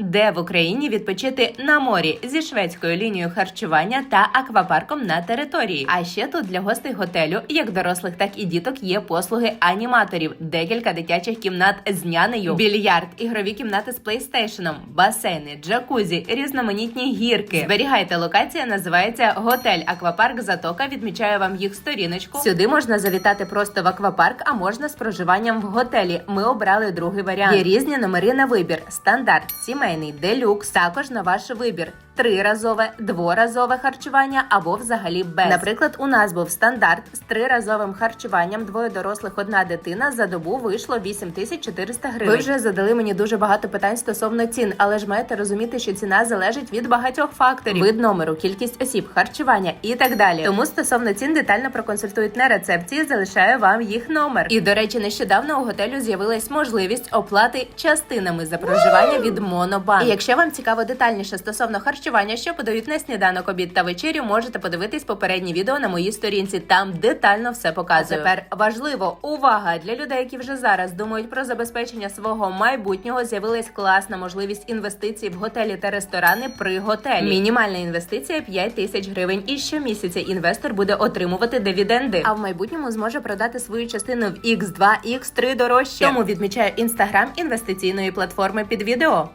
Де в Україні відпочити на морі зі шведською лінією харчування та аквапарком на території? А ще тут для гостей готелю, як дорослих, так і діток, є послуги аніматорів, декілька дитячих кімнат з нянею, більярд, ігрові кімнати з плейстейшеном, басейни, джакузі, різноманітні гірки. Зберігайте локація, називається Готель Аквапарк Затока. Відмічаю вам їх сторіночку. Сюди можна завітати просто в аквапарк, а можна з проживанням в готелі. Ми обрали другий варіант. Є різні номери на вибір: стандарт, сімейний, делюкс. Також на ваш вибір. Триразове, дворазове харчування або взагалі без. Наприклад, у нас був стандарт з триразовим харчуванням, двоє дорослих, одна дитина. За добу вийшло 8400 гривень. Ви вже задали мені дуже багато питань стосовно цін, але ж маєте розуміти, що ціна залежить від багатьох факторів: вид номеру, кількість осіб, харчування і так далі. Тому стосовно цін детально проконсультують на рецепції. Залишаю вам їх номер. І до речі, нещодавно у готелю з'явилась можливість оплати частинами за проживання від Монобанк. І якщо вам цікаво детальніше стосовно харчування, що подають на сніданок, обід та вечерю, можете подивитись попередні відео на моїй сторінці. Там детально все показую. А тепер важливо увага для людей, які вже зараз думають про забезпечення свого майбутнього. З'явилась класна можливість інвестицій в готелі та ресторани при готелі. Мінімальна інвестиція 5 тисяч гривень. І щомісяця інвестор буде отримувати дивіденди. А в майбутньому зможе продати свою частину в X2, X3 дорожче. Тому відмічаю інстаграм інвестиційної платформи під відео.